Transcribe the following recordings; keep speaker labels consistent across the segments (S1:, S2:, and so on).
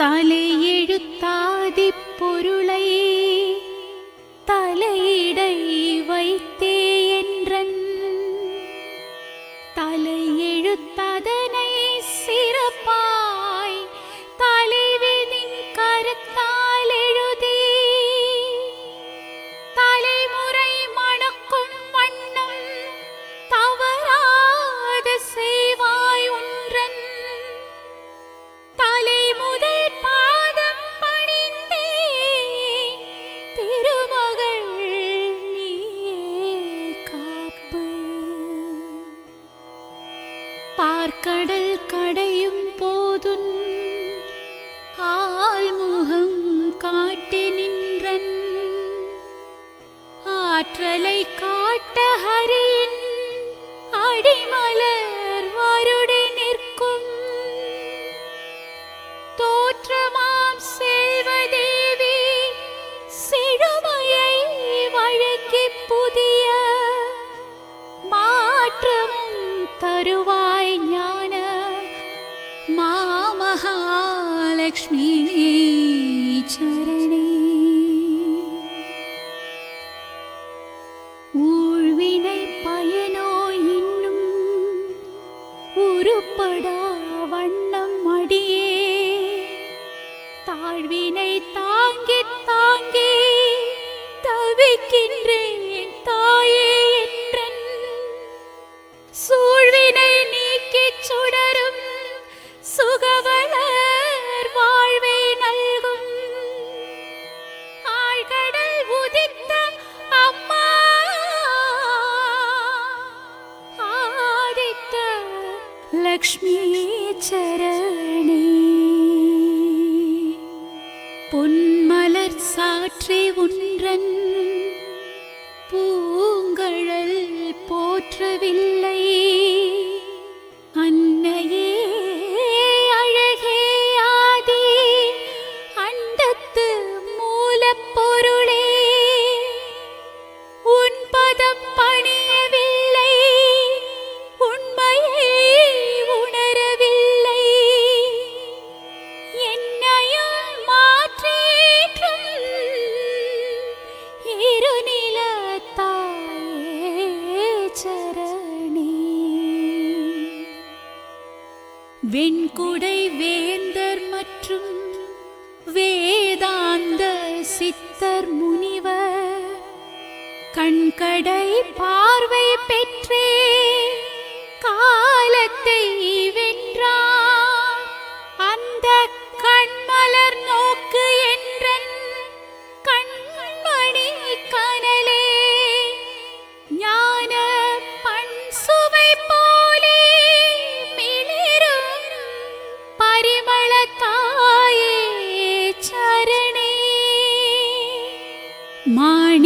S1: തലയെഴുത്താതിപ്പൊരുളൈ பார்க்கடல் கடையும் போதுன் ஆள்முகம் காட்டி நின்றன். ஆற்றலை காட்ட ஹரியின் அடிமலர் வருடை நிற்கும். தோற்றமாம் செல்வதேவி சிறுமையை வழங்கி புதிய மாற்றமும் தருவார் लक्ष्मी चरण லக்ஷ்மி சரணே. பொன்மலர் சாற்றே ஒன்றன் வெண்குடை வேந்தர் மற்றும் வேதாந்த சித்தர் முனிவர் கண்கடை பார்வை பெற்றே காலத்தை வென்றார். அந்த கண்மலர் நோக்கு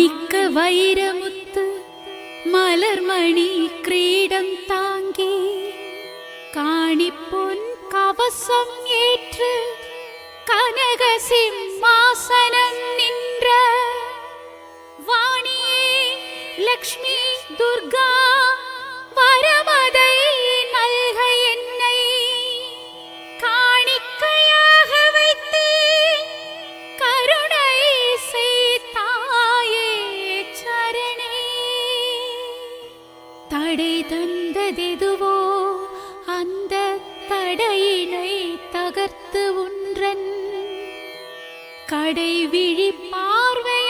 S1: മാണിക്ക വൈരമുത്ത് മലർമണി ക്രീടം താങ്കി. കാണിപ്പൊൻ കവസം ഏറ്റ് കനകസിംഹാസനം സിംഹാസനം വാണിയേ ലക്ഷ്മി ദുർഗാ വരമതേ ஒன்றன் கடை விழி பார்வை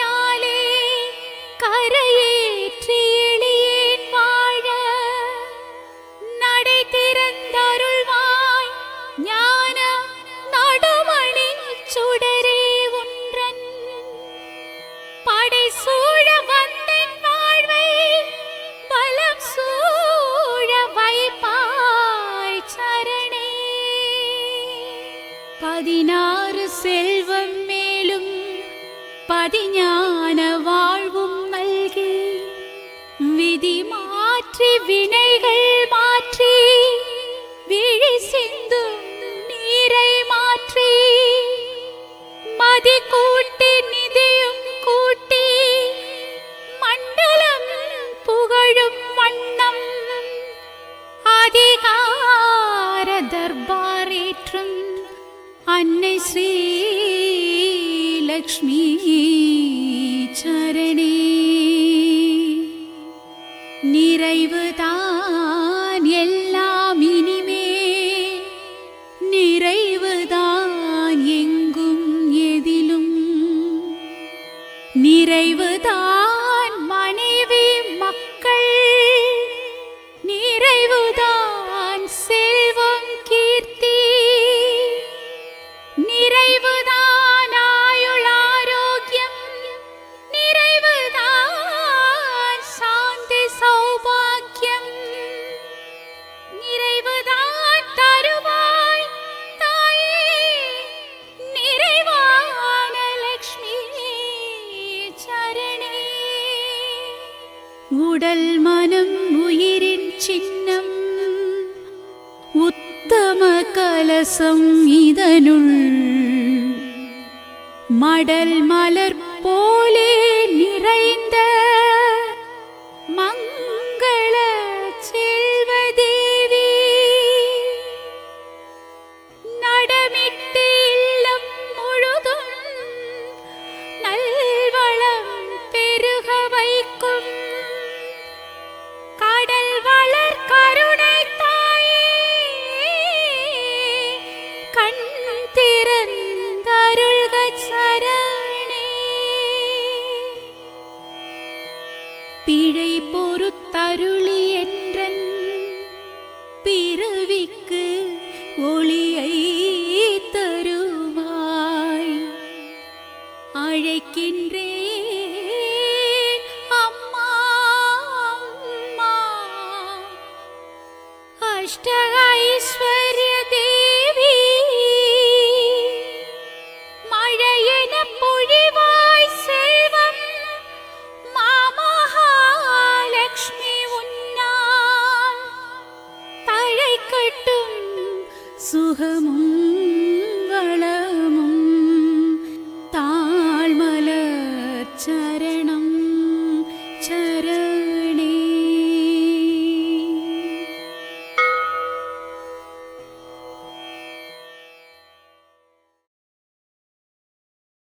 S1: பதினாறு செல்வம் மேலும் பதிஞான வாழ்வும் நல்கி விதி மாற்றி வினைகள் மாற்றி விழி சிந்து நீரை மாற்றி மதி கூட்டி लक्ष्मी चरणे நிறைவுதான் எல்லாம் இனிமே. நிறைவுதான் எங்கும் எதிலும். நிறைவுதான் மனைவி மக்கள். நிறைவுதான் കലസം ഇതനുൾ മടൽ മലർ പോലെ നിറയ பிழை பொறுத்தருளி என்றன் பிறவிக்கு ஒளியை தருவாய் அழைக்கின்றேன் அம்மா அம்மா. அஷ்ட